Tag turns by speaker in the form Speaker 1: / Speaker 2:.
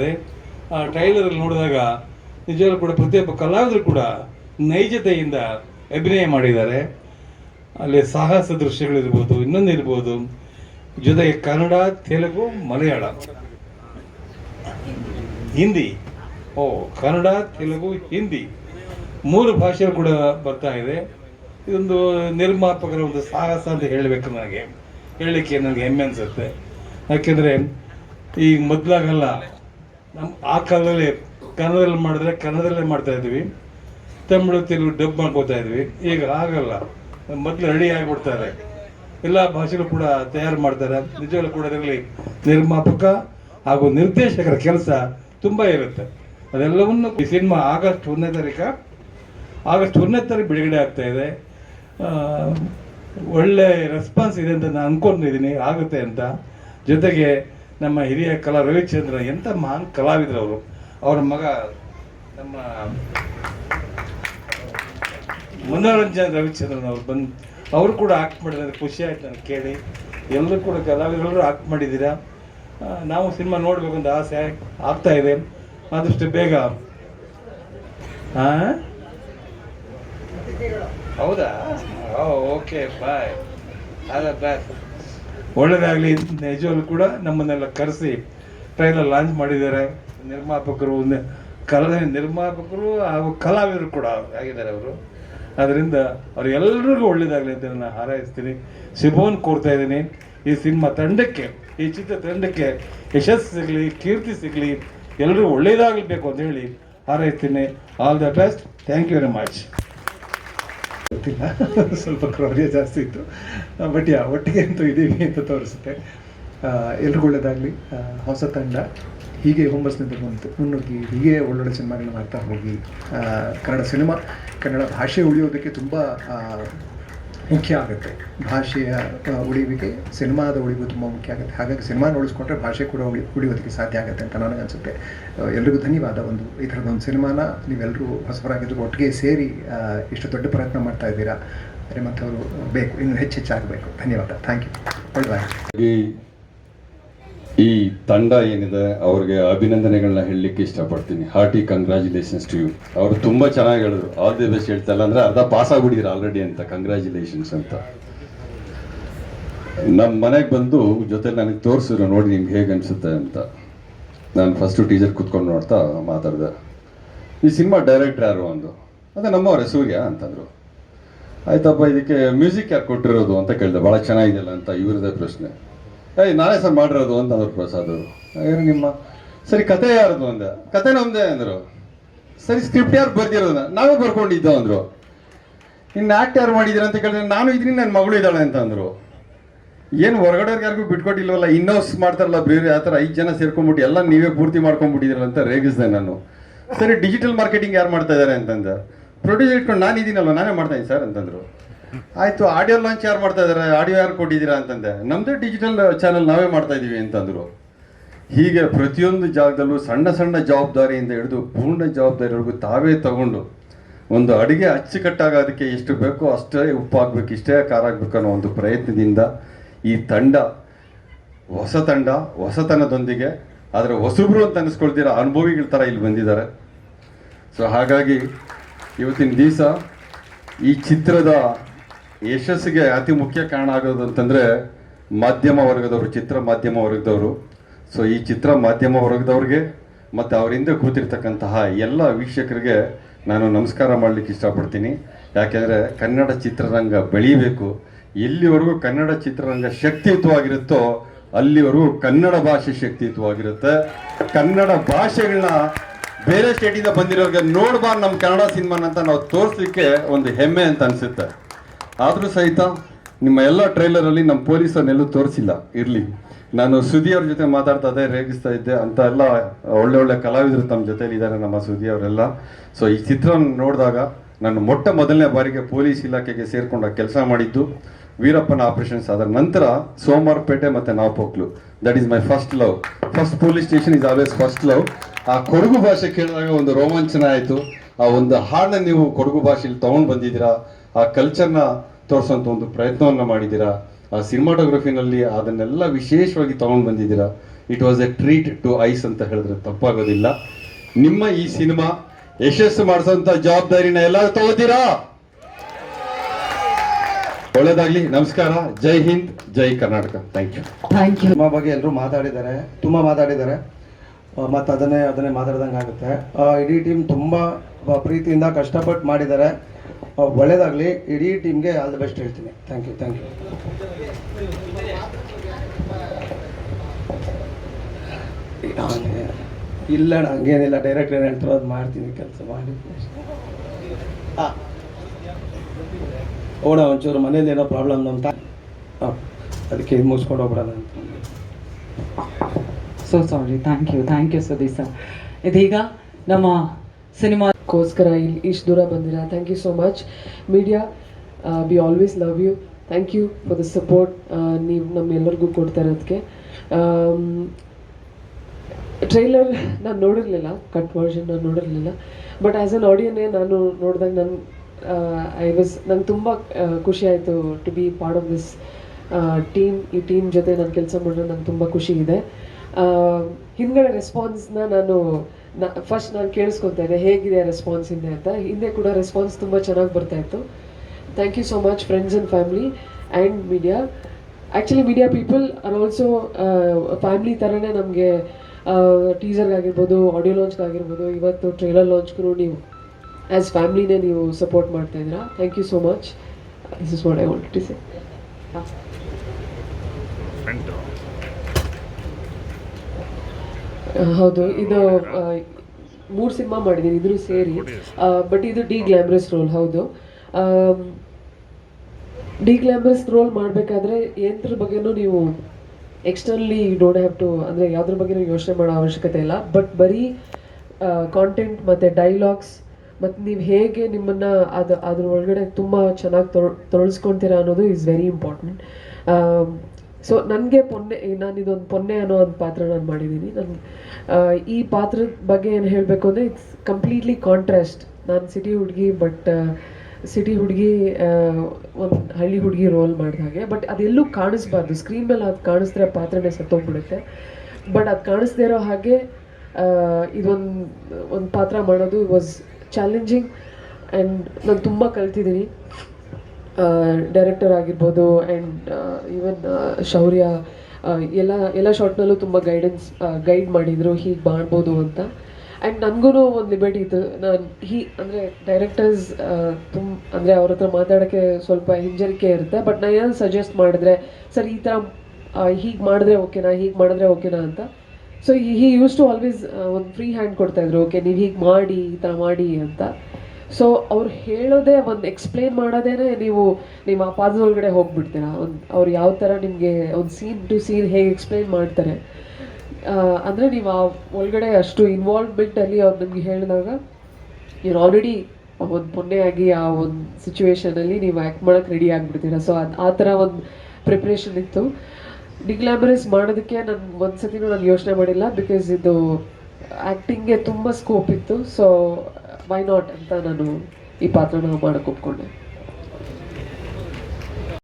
Speaker 1: ಇದೆ. ಆ ಟ್ರೈಲರ್ ನೋಡಿದಾಗ ನಿಜವಾಗ್ಲೂ ಕೂಡ ಪ್ರತಿಯೊಬ್ಬ ಕಲಾವಿದರು ಕೂಡ ನೈಜತೆಯಿಂದ ಅಭಿನಯ ಮಾಡಿದ್ದಾರೆ. ಅಲ್ಲಿ ಸಾಹಸ ದೃಶ್ಯಗಳಿರ್ಬೋದು, ಇನ್ನೊಂದು ಇರ್ಬೋದು. ಜೊತೆಗೆ ಕನ್ನಡ, ತೆಲುಗು, ಮಲಯಾಳ. ಹಿಂದಿ. ಓ, ಕನ್ನಡ, ತೆಲುಗು, ಹಿಂದಿ. ಮೂರು ಭಾಷೆ ಕೂಡ ಬರ್ತಾ ಇದೆ. ಇದೊಂದು ನಿರ್ಮಾಪಕರ ಒಂದು ಸಾಹಸ ಅಂತ ಹೇಳಬೇಕು ನನಗೆ. ಹೇಳಲಿಕ್ಕೆ ನನಗೆ ಹೆಮ್ಮೆ ಅನಿಸುತ್ತೆ. ಯಾಕೆಂದರೆ ಈಗ ಮೊದಲಾಗಲ್ಲ ನಮ್ಮ ಆ ಕಾಲದಲ್ಲಿ ಕನ್ನಡದಲ್ಲಿ ಮಾಡಿದ್ರೆ ಕನ್ನಡದಲ್ಲೇ ಮಾಡ್ತಾ ಇದ್ವಿ. ತಮಿಳು ತೆಲುಗು ಡಬ್ ಮಾಡ್ಕೋತಾ ಇದ್ವಿ. ಈಗ ಆಗಲ್ಲ. ಮೊದಲು ರೆಡಿ ಆಗಿಬಿಡ್ತಾರೆ. ಎಲ್ಲ ಭಾಷೆಗಳು ಕೂಡ ತಯಾರು ಮಾಡ್ತಾರೆ. ನಿಜವಾಗ್ಲೂ ಕೂಡ ಅದರಲ್ಲಿ ನಿರ್ಮಾಪಕ ಹಾಗೂ ನಿರ್ದೇಶಕರ ಕೆಲಸ ತುಂಬ ಇರುತ್ತೆ. ಅದೆಲ್ಲವನ್ನು ಈ ಸಿನಿಮಾ ಆಗಸ್ಟ್ ಒಂದನೇ ತಾರೀಕು, ಆಗಸ್ಟ್ ಒಂದನೇ ತಾರೀಕು ಬಿಡುಗಡೆ ಆಗ್ತಾ ಇದೆ. ಒಳ್ಳೆ ರೆಸ್ಪಾನ್ಸ್ ಇದೆ ಅಂತ ನಾನು ಅನ್ಕೊಂಡಿದ್ದೀನಿ. ಆಗುತ್ತೆ ಅಂತ. ಜೊತೆಗೆ ನಮ್ಮ ಹಿರಿಯ ಕಲಾ ರವಿಚಂದ್ರ ಎಂಥ ಮಹಾನ್ ಕಲಾವಿದರು ಅವರು. ಅವರ ಮಗ ನಮ್ಮ ಮನೋರಂಜನ್ ರವಿಚಂದ್ರನ್ ಅವ್ರು ಬಂದು, ಅವರು ಕೂಡ ಆಕ್ಟ್ ಮಾಡಿದ್ರೆ ಖುಷಿ ಆಯ್ತು ನನಗೆ ಕೇಳಿ. ಎಲ್ಲರೂ ಕೂಡ ಕಲಾವಿದರೆಲ್ಲರೂ ಆಕ್ಟ್ ಮಾಡಿದ್ದೀರಾ? ನಾವು ಸಿನಿಮಾ ನೋಡ್ಬೇಕು ಅಂತ ಆಸೆ ಆಗ್ತಾ ಇದೆ. ಆದಷ್ಟು ಬೇಗ. ಹೌದಾ? ಓಕೆ ಬಾಯ್ ಅಲ್ಲ ಬಾಯ್ ಒಳ್ಳೇದಾಗಲಿ ನಿಜವಾಗ್ಲೂ ಕೂಡ ನಮ್ಮನ್ನೆಲ್ಲ ಕರೆಸಿ ಟ್ರೈಲರ್ ಲಾಂಚ್ ಮಾಡಿದ್ದಾರೆ. ನಿರ್ಮಾಪಕರು ಕಲಾ, ನಿರ್ಮಾಪಕರು ಹಾಗೂ ಕಲಾವಿದರು ಕೂಡ ಆಗಿದ್ದಾರೆ ಅವರು. ಅದರಿಂದ ಅವರೆಲ್ಲರಿಗೂ ಒಳ್ಳೇದಾಗಲಿ ಅಂತ ನಾನು ಹಾರೈಸ್ತೀನಿ. ಶುಭವನ್ನು ಕೋರ್ತಾ ಇದ್ದೀನಿ. ಈ ಸಿನಿಮಾ ತಂಡಕ್ಕೆ, ಈ ಚಿತ್ರ ತಂಡಕ್ಕೆ ಯಶಸ್ಸು ಸಿಗಲಿ, ಕೀರ್ತಿ ಸಿಗಲಿ ಎಲ್ಲರಿಗೂ ಒಳ್ಳೇದಾಗಬೇಕು ಅಂತ ಹೇಳಿ ಹಾರೈಸ್ತೀನಿ. All the best thank you very much
Speaker 2: ಗೊತ್ತಿಲ್ಲ. ಸ್ವಲ್ಪ ಕ್ರೌರ್ಯ ಜಾಸ್ತಿ ಇತ್ತು. ಬಟ್ ಯಾ ಒಟ್ಟಿಗೆ ಅಂತೂ ಇದ್ದೀವಿ ಅಂತ ತೋರಿಸುತ್ತೆ. ಎಲ್ರಿಗೂ ಒಳ್ಳೇದಾಗಲಿ ಹೊಸ ತಂಡ. ಹೀಗೆ ಹುಮ್ಮಸ್ನಿಂದ ಬಂತು ಮುನ್ನುಗ್ಗಿ, ಹೀಗೆ ಒಳ್ಳೊಳ್ಳೆ ಸಿನಿಮಾಗಳನ್ನ ಮಾಡ್ತಾ ಹೋಗಿ ಕನ್ನಡ ಸಿನಿಮಾ ಕನ್ನಡ ಭಾಷೆ ಉಳಿಯೋದಕ್ಕೆ ತುಂಬ ಮುಖ್ಯ ಆಗುತ್ತೆ. ಭಾಷೆಯ ಉಳಿವಿಗೆ ಸಿನಿಮಾದ ಉಳಿವು ತುಂಬ ಮುಖ್ಯ ಆಗುತ್ತೆ. ಹಾಗಾಗಿ ಸಿನಿಮಾ ಉಳಿಸ್ಕೊಂಡ್ರೆ ಭಾಷೆ ಕೂಡ ಉಳಿ, ಉಳಿಯೋದಕ್ಕೆ ಸಾಧ್ಯ ಆಗುತ್ತೆ ಅಂತ ನನಗನ್ಸುತ್ತೆ ಎಲ್ರಿಗೂ ಧನ್ಯವಾದ. ಒಂದು ಈ ಥರದೊಂದು ಸಿನಿಮಾನ ನೀವೆಲ್ಲರೂ ಹೊಸಬರಾಗಿದ್ರು ಒಟ್ಟಿಗೆ ಸೇರಿ ಇಷ್ಟು ದೊಡ್ಡ ಪ್ರಯತ್ನ ಮಾಡ್ತಾ ಇದ್ದೀರಾ. ಅವರು ಬೇಕು. ಇನ್ನು ಹೆಚ್ಚು ಹೆಚ್ಚಾಗಬೇಕು ಧನ್ಯವಾದ ಥ್ಯಾಂಕ್ ಯು
Speaker 3: ಒಳ್ಳೆ ತಂಡ ಏನಿದೆ, ಅವ್ರಿಗೆ ಅಭಿನಂದನೆಗಳನ್ನ ಹೇಳಲಿಕ್ಕೆ ಇಷ್ಟಪಡ್ತೀನಿ. ಹಾರ್ಟಿ ಕಂಗ್ರ್ಯಾಚುಲೇಷನ್ಸ್ ಟು ಯು ಅವರು ತುಂಬ ಚೆನ್ನಾಗಿ ಹೇಳಿದ್ರು. ಆಲ್ ದಿ ಬೆಸ್ಟ್ ಹೇಳ್ತಾ ಇಲ್ಲ ಅಂದರೆ ಅರ್ಧ ಪಾಸ್ ಆಗ್ಬಿಟ್ಟಿದ್ರು ಆಲ್ರೆಡಿ ಅಂತ. ಕಂಗ್ರ್ಯಾಚುಲೇಷನ್ಸ್ ಅಂತ. ನಮ್ಮ ಮನೆಗೆ ಬಂದು ಜೊತೆ ನನಗೆ ತೋರಿಸಿದ್ರು, ನೋಡಿ ನಿಮ್ಗೆ ಹೇಗೆ ಅನಿಸುತ್ತೆ ಅಂತ. ನಾನು ಫಸ್ಟು ಟೀಚರ್ ಕೂತ್ಕೊಂಡು ನೋಡ್ತಾ ಮಾತಾಡಿದೆ. ಈ ಸಿನಿಮಾ ಡೈರೆಕ್ಟ್ರ್ ಯಾರು ಅಂದು ಅದು ನಮ್ಮವರೇ, ಸೂರ್ಯ ಅಂತಂದರು. ಆಯ್ತಪ್ಪ, ಇದಕ್ಕೆ ಮ್ಯೂಸಿಕ್ ಯಾರು ಕೊಟ್ಟಿರೋದು ಅಂತ ಕೇಳಿದೆ. ಭಾಳ ಚೆನ್ನಾಗಿದೆಯಲ್ಲ ಅಂತ, ಇವ್ರದೇ ಪ್ರಶ್ನೆ. ಏಯ್, ನಾನೇ ಸರ್ ಮಾಡಿರೋದು ಅಂತ ಅಂದ್ರು ಪ್ರಸಾದ್ ಅವರು. ಏನು ನಿಮ್ಮ, ಸರಿ ಕತೆ ಯಾರದು ಅಂದ? ಕತೆ ನಮ್ದೇ ಅಂದರು. ಸರಿ ಸ್ಕ್ರಿಪ್ಟ್ ಯಾರು ಬರ್ದಿರೋದ? ನಾವೇ ಬರ್ಕೊಂಡಿದ್ದೋ ಅಂದರು. ಇನ್ನು ಆ್ಯಕ್ಟ್ ಯಾರು ಮಾಡಿದ್ದೀರ ಅಂತ ಕೇಳಿದ್ರೆ ನಾನು ಇದೀನಿ ನನ್ನ ಮಗಳು ಇದ್ದಾಳೆ ಅಂತ ಅಂದರು. ಏನು ಹೊರಗಡೆಯವ್ರಿಗೆ ಯಾರಿಗೂ ಬಿಟ್ಕೊಟ್ಟಿಲ್ವಲ್ಲ, ಇನ್ನೋಸ್ ಮಾಡ್ತಾರಲ್ಲ ಬೇರೆ, ಆ ಥರ ಐದು ಜನ ಸೇರ್ಕೊಂಡ್ಬಿಟ್ಟು ಎಲ್ಲ ನೀವೇ ಪೂರ್ತಿ ಮಾಡ್ಕೊಂಡ್ಬಿಟ್ಟಿದ್ದೀರಲ್ಲ ಅಂತ ರೇಗಿಸಿದೆ ನಾನು. ಸರಿ ಡಿಜಿಟಲ್ ಮಾರ್ಕೆಟಿಂಗ್ ಯಾರು ಮಾಡ್ತಾ ಇದ್ದಾರೆ ಅಂತಂದ. ಪ್ರೊಡ್ಯೂಸ್ ಇಟ್ಕೊಂಡು ನಾನು ಇದ್ದೀನಲ್ಲ ನಾನೇ ಮಾಡ್ತಾ ಇದ್ದೀನಿ ಸರ್ ಅಂತಂದ್ರು. ಆಯ್ತು ಆಡಿಯೋ ಲಾಂಚ್ ಯಾರು ಮಾಡ್ತಾ ಇದ್ದಾರೆ ಆಡಿಯೋ ಯಾರು ಕೊಟ್ಟಿದ್ದೀರಾ ಅಂತಂದೆ. ನಮ್ಮದೇ ಡಿಜಿಟಲ್ ಚಾನಲ್ ನಾವೇ ಮಾಡ್ತಾ ಇದ್ದೀವಿ ಅಂತಂದ್ರು. ಹೀಗೆ ಪ್ರತಿಯೊಂದು ಜಾಗದಲ್ಲೂ ಸಣ್ಣ ಸಣ್ಣ ಜವಾಬ್ದಾರಿಯಿಂದ ಹಿಡಿದು ಪೂರ್ಣ ಜವಾಬ್ದಾರಿವರೆಗೂ ತಾವೇ ತಗೊಂಡು ಒಂದು ಅಡುಗೆ ಅಚ್ಚುಕಟ್ಟಾಗೋದಕ್ಕೆ ಎಷ್ಟು ಬೇಕೋ ಅಷ್ಟೇ ಉಪ್ಪು ಹಾಕ್ಬೇಕು ಇಷ್ಟೇ ಖಾರ ಹಾಕ್ಬೇಕು ಅನ್ನೋ ಒಂದು ಪ್ರಯತ್ನದಿಂದ ಈ ತಂಡ, ಹೊಸ ತಂಡ, ಹೊಸತನದೊಂದಿಗೆ, ಆದರೆ ಹೊಸಬ್ರು ಅಂತ ಅನಿಸ್ಕೊಳ್ತೀರ? ಅನುಭವಿಗಳ ಥರ ಇಲ್ಲಿ ಬಂದಿದ್ದಾರೆ. ಸೊ ಹಾಗಾಗಿ ಇವತ್ತಿನ ದಿವಸ ಈ ಚಿತ್ರದ ಯಶಸ್ಸಿಗೆ ಅತಿ ಮುಖ್ಯ ಕಾರಣ ಆಗೋದು ಅಂತಂದರೆ ಮಾಧ್ಯಮ ವರ್ಗದವರು, ಚಿತ್ರ ಮಾಧ್ಯಮ ವರ್ಗದವರು. ಸೊ ಈ ಚಿತ್ರ ಮಾಧ್ಯಮ ವರ್ಗದವ್ರಿಗೆ ಮತ್ತು ಅವರಿಂದ ಕೂತಿರ್ತಕ್ಕಂತಹ ಎಲ್ಲ ವೀಕ್ಷಕರಿಗೆ ನಾನು ನಮಸ್ಕಾರ ಮಾಡಲಿಕ್ಕೆ ಇಷ್ಟಪಡ್ತೀನಿ. ಯಾಕೆಂದರೆ ಕನ್ನಡ ಚಿತ್ರರಂಗ ಬೆಳೀಬೇಕು. ಎಲ್ಲಿವರೆಗೂ ಕನ್ನಡ ಚಿತ್ರರಂಗ ಶಕ್ತಿಯುತವಾಗಿರುತ್ತೋ ಅಲ್ಲಿವರೆಗೂ ಕನ್ನಡ ಭಾಷೆ ಶಕ್ತಿಯುತವಾಗಿರುತ್ತೆ. ಕನ್ನಡ ಭಾಷೆಗಳನ್ನ ಬೇರೆ ಸ್ಟೇಟಿಂದ ಬಂದಿರೋರಿಗೆ ನೋಡ್ಬಾರ್ದು ನಮ್ಮ ಕನ್ನಡ ಸಿನಿಮಾನ ಅಂತ ನಾವು ತೋರಿಸ್ಲಿಕ್ಕೆ ಒಂದು ಹೆಮ್ಮೆ ಅಂತ ಅನಿಸುತ್ತೆ. ಆದರೂ ಸಹಿತ ನಿಮ್ಮ ಎಲ್ಲ ಟ್ರೈಲರಲ್ಲಿ ನಮ್ಮ ಪೊಲೀಸರನ್ನೆಲ್ಲೂ ತೋರಿಸಿಲ್ಲ. ಇರಲಿ. ನಾನು ಸುದಿ ಅವ್ರ ಜೊತೆ ಮಾತಾಡ್ತಾ ಇದ್ದೆ, ರೇಗಿಸ್ತಾ ಇದ್ದೆ ಅಂತ ಎಲ್ಲ ಒಳ್ಳೆ ಒಳ್ಳೆ ಕಲಾವಿದರು ತಮ್ಮ ಜೊತೆಲಿ ಇದ್ದಾರೆ ನಮ್ಮ ಸುದಿ ಅವರೆಲ್ಲ. ಸೊ ಈ ಚಿತ್ರ ನೋಡಿದಾಗ ನಾನು ಮೊಟ್ಟ ಮೊದಲನೇ ಬಾರಿಗೆ ಪೊಲೀಸ್ ಇಲಾಖೆಗೆ ಸೇರಿಕೊಂಡ ಕೆಲಸ ಮಾಡಿದ್ದು ವೀರಪ್ಪನ ಆಪರೇಷನ್ಸ್ ಆದ ನಂತರ ಸೋಮವಾರಪೇಟೆ ಮತ್ತು Napoklu that is my first love first police station is always first love ಆ ಕೊಡಗು ಭಾಷೆ ಕೇಳಿದಾಗ ಒಂದು ರೋಮಾಂಚನ ಆಯಿತು. ಆ ಒಂದು ಹಾಡನ್ನ ನೀವು ಕೊಡಗು ಭಾಷೆಯಲ್ಲಿ ತೊಗೊಂಡು ಬಂದಿದ್ದೀರಾ? ಆ ಕಲ್ಚರ್ನ ತೋರಿಸೋಂಥ ಒಂದು ಪ್ರಯತ್ನವನ್ನು ಮಾಡಿದ್ದೀರಾ? ಆ ಸಿನಿಮಾಟೋಗ್ರಫಿನಲ್ಲಿ ಅದನ್ನೆಲ್ಲ ವಿಶೇಷವಾಗಿ ತಗೊಂಡು ಬಂದಿದ್ದೀರಾ? It was a treat to eyes ಅಂತ ಹೇಳಿದ್ರೆ ತಪ್ಪಾಗೋದಿಲ್ಲ. ನಿಮ್ಮ ಈ ಸಿನಿಮಾ ಯಶಸ್ಸು ಮಾಡಿಸೋಂಥ ಜವಾಬ್ದಾರಿನ ಎಲ್ಲರೂ ತಗೋತೀರಾ ಒಳ್ಳೇದಾಗ್ಲಿ. ನಮಸ್ಕಾರ. ಜೈ ಹಿಂದ್ ಜೈ Karnataka. Thank you
Speaker 4: thank you
Speaker 2: cinema ಬಗ್ಗೆ ಎಲ್ಲರೂ ಮಾತಾಡಿದ್ದಾರೆ. ತುಂಬ ಮಾತಾಡಿದ್ದಾರೆ. ಮತ್ತು ಅದನ್ನೇ ಅದನ್ನೇ ಮಾತಾಡ್ದಂಗೆ ಆಗುತ್ತೆ ಆ, ಇಡೀ ಟೀಮ್ ತುಂಬ ಪ್ರೀತಿಯಿಂದ ಕಷ್ಟಪಟ್ಟು ಮಾಡಿದ್ದಾರೆ. ಆ, ಒಳ್ಳೇದಾಗಲಿ. ಇಡೀ ಟೀಮ್ಗೆ ಆಲ್ ದ ಬೆಸ್ಟ್ ಹೇಳ್ತೀನಿ. ಥ್ಯಾಂಕ್ ಯು ಥ್ಯಾಂಕ್ ಯು ಇಲ್ಲ ಹಂಗೇನಿಲ್ಲ ಡೈರೆಕ್ಟ್ ಏನು ಹೇಳ್ತಾರೋ ಅದು ಮಾಡ್ತೀನಿ ಕೆಲಸ ಮಾಡಿ. ಓಣ ಒಂಚೂರು ಮನೇಲಿ ಏನೋ ಪ್ರಾಬ್ಲಮ್ ಅಂತ. ಅದಕ್ಕೆ ಇದು ಮುಗಿಸ್ಕೊಂಡು ಹೋಗ್ಬಿಡೋಣ ಅಂತ.
Speaker 4: So sorry thank you thank you Sudeep sir ಇದೀಗ ನಮ್ಮ ಸಿನಿಮಾ
Speaker 5: ಗೋಸ್ಕರ ಇಲ್ಲಿ ಇಷ್ಟು ದೂರ ಬಂದಿರ? Thank you so much media we always love you thank you for the support ನೀವು ನಮ್ಮೆಲ್ಲರಿಗೂ ಕೊಡ್ತಾ ಇರೋದಕ್ಕೆ ಟ್ರೈಲರ್ ನಾನು ನೋಡಿರಲಿಲ್ಲ ಕಟ್ ವರ್ಷನ್ ನಾನು ನೋಡಿರಲಿಲ್ಲ. ಬಟ್ ಆ್ಯಸ್ ಅನ್ ಆಡಿಯನ್ನೇ ನಾನು ನೋಡಿದಾಗ ನಾನು ಐ ವಾಸ್ ನಂಗೆ ತುಂಬ ಖುಷಿ ಆಯಿತು to be part of this team ಈ ಟೀಮ್ ಜೊತೆ ನಾನು ಕೆಲಸ ಮಾಡಿದ್ರೆ ನಂಗೆ ತುಂಬ ಖುಷಿ ಇದೆ. ಹಿಂದ್ಗಡೆ ರೆಸ್ಪಾನ್ಸ್ನ ನಾನು ಫಸ್ಟ್ ನಾನು ಕೇಳಿಸ್ಕೊತಾ ಹೇಗಿದೆ ರೆಸ್ಪಾನ್ಸ್ ಹಿಂದೆ ಅಂತ. ಹಿಂದೆ ಕೂಡ ರೆಸ್ಪಾನ್ಸ್ ತುಂಬ ಚೆನ್ನಾಗಿ ಬರ್ತಾ ಇತ್ತು. Thank you so much friends and family and media actually media people are also family ಥರನೇ ನಮಗೆ ಟೀಸರ್ಗಾಗಿರ್ಬೋದು ಆಡಿಯೋ ಲಾಂಚ್ಗಾಗಿರ್ಬೋದು ಇವತ್ತು ಟ್ರೈಲರ್ ಲಾಂಚ್ಗೂ ನೀವು ಆ್ಯಸ್ ಫ್ಯಾಮ್ಲಿನೇ ನೀವು ಸಪೋರ್ಟ್ ಮಾಡ್ತಾ ಇದ್ದೀರಾ. Thank you so much this is what I want to say ಹೌದು, ಇದು ಮೂರು ಸಿನಿಮಾ ಮಾಡಿದ್ದೀನಿ ಇದ್ರು ಸೇರಿ. ಬಟ್ ಇದು ಡಿ ಗ್ಲಾಮ್ರಸ್ ರೋಲ್, ಹೌದು. ಡಿ ಗ್ಲಾಮ್ರಸ್ ರೋಲ್ ಮಾಡಬೇಕಾದ್ರೆ ಯಂತ್ರದ ಬಗ್ಗೆನೂ ನೀವು ಎಕ್ಸ್ಟರ್ನಲಿ ಡೋಂಟ್ ಹ್ಯಾವ್ ಟು ಅಂದರೆ ಯಾವುದ್ರ ಬಗ್ಗೆನೂ ಯೋಚನೆ ಮಾಡೋ ಅವಶ್ಯಕತೆ ಇಲ್ಲ. ಬಟ್ ಬರೀ ಕಾಂಟೆಂಟ್ ಮತ್ತು ಡೈಲಾಗ್ಸ್ ಮತ್ತು ನೀವು ಹೇಗೆ ನಿಮ್ಮನ್ನು ಅದು ಅದ್ರ ಒಳಗಡೆ ತುಂಬ ಚೆನ್ನಾಗಿ ತೊಳ್ ಅನ್ನೋದು ಈಸ್ ವೆರಿ ಇಂಪಾರ್ಟೆಂಟ್ ಸೊ ನನಗೆ ಪೊನ್ನೆ ನಾನು ಇದೊಂದು ಪೊನ್ನೆ ಅನ್ನೋ ಒಂದು ಪಾತ್ರ ನಾನು ಮಾಡಿದ್ದೀನಿ ನನ್ನ ಈ ಪಾತ್ರದ ಬಗ್ಗೆ ಏನು ಹೇಳಬೇಕು ಅಂದರೆ ಇಟ್ಸ್ ಕಂಪ್ಲೀಟ್ಲಿ ಕಾಂಟ್ರಾಸ್ಟ್ ನಾನು ಸಿಟಿ ಹುಡುಗಿ ಬಟ್ ಸಿಟಿ ಹುಡುಗಿ ಒಂದು ಹಳ್ಳಿ ಹುಡುಗಿ ರೋಲ್ ಮಾಡಿದ ಹಾಗೆ. ಬಟ್ ಅದೆಲ್ಲೂ ಕಾಣಿಸ್ಬಾರ್ದು. ಸ್ಕ್ರೀನ್ ಮೇಲೆ ಅದು ಕಾಣಿಸಿದ್ರೆ ಪಾತ್ರನೇ ಸತ್ತೋಗ್ಬಿಡುತ್ತೆ. ಬಟ್ ಅದು ಕಾಣಿಸ್ದೇ ಇರೋ ಹಾಗೆ ಇದೊಂದು, ಒಂದು ಪಾತ್ರ ಮಾಡೋದು ವಾಸ್ ಚಾಲೆಂಜಿಂಗ್ ಆ್ಯಂಡ್ ನಾನು ತುಂಬ ಕಲ್ತಿದ್ದೀನಿ ಡೈರೆಕ್ಟರ್ ಆಗಿರ್ಬೋದು ಆ್ಯಂಡ್ ಈವನ್ ಶೌರ್ಯ ಎಲ್ಲ ಎಲ್ಲ ಶಾರ್ಟ್ನಲ್ಲೂ ತುಂಬ ಗೈಡೆನ್ಸ್ ಗೈಡ್ ಮಾಡಿದರು, ಹೀಗೆ ಮಾಡ್ಬೋದು ಅಂತ. ಆ್ಯಂಡ್ ನನಗೂ ಒಂದು ಲಿಬರ್ಟಿ ಇತ್ತು. ನಾನು ಹೀ, ಅಂದರೆ ಡೈರೆಕ್ಟರ್ಸ್ ತುಂಬ ಅಂದರೆ ಅವ್ರ ಹತ್ರ ಮಾತಾಡೋಕ್ಕೆ ಸ್ವಲ್ಪ ಹಿಂಜರಿಕೆ ಇರುತ್ತೆ. ಬಟ್ ನಾನು ಏನಾದ್ರು ಸಜೆಸ್ಟ್ ಮಾಡಿದ್ರೆ, ಸರ್, ಈ ಥರ ಹೀಗೆ ಮಾಡಿದ್ರೆ ಓಕೆನಾ ಹೀಗೆ ಮಾಡಿದ್ರೆ ಓಕೆನಾ ಅಂತ. So he used to always ಒಂದು ಫ್ರೀ ಹ್ಯಾಂಡ್ ಕೊಡ್ತಾಯಿದ್ರು ಓಕೆ ನೀವು ಹೀಗೆ ಮಾಡಿ, ಈ ಥರ ಮಾಡಿ ಅಂತ. ಸೊ ಅವ್ರು ಹೇಳೋದೇ ಒಂದು ಎಕ್ಸ್ಪ್ಲೇನ್ ಮಾಡೋದೇನೆ ನೀವು ನಿಮ್ಮ ಆ ಪಾದದ ಒಳಗಡೆ ಹೋಗ್ಬಿಡ್ತೀರಾ? ಒಂದು ಅವ್ರು ಯಾವ ಥರ ನಿಮಗೆ ಒಂದು ಸೀನ್ ಟು ಸೀನ್ ಹೇಗೆ ಎಕ್ಸ್ಪ್ಲೇನ್ ಮಾಡ್ತಾರೆ? ಅಂದರೆ ನೀವು ಆ ಒಳಗಡೆ ಅಷ್ಟು ಇನ್ವಾಲ್ವ್ಮೆಂಟಲ್ಲಿ ಅವ್ರು ನಿಮಗೆ ಹೇಳಿದಾಗ ಇವ್ರು ಆಲ್ರೆಡಿ ಒಂದು ಪುಣ್ಯಾಗಿ ಆ ಒಂದು ಸಿಚುವೇಶನಲ್ಲಿ ನೀವು ಆ್ಯಕ್ಟ್ ಮಾಡೋಕ್ಕೆ ರೆಡಿ ಆಗಿಬಿಡ್ತೀರಾ? ಸೊ ಅದು ಆ ಥರ ಒಂದು ಪ್ರಿಪ್ರೇಷನ್ ಇತ್ತು. ಡಿಗ್ಲಾಮರಸ್ ಮಾಡೋದಕ್ಕೆ ನಾನು ಒಂದು ಸತಿನೂ ನಾನು ಯೋಚನೆ ಮಾಡಿಲ್ಲ ಬಿಕಾಸ್ ಇದು ಆ್ಯಕ್ಟಿಂಗ್ಗೆ ತುಂಬ ಸ್ಕೋಪ್ ಇತ್ತು. ಸೊ ವೈ ನಾಟ್ ಅಂತ ನಾನು ಈ ಪಾತ್ರನ ಮಾಡಕ್ಕೆ ಒಪ್ಕೊಂಡೆ.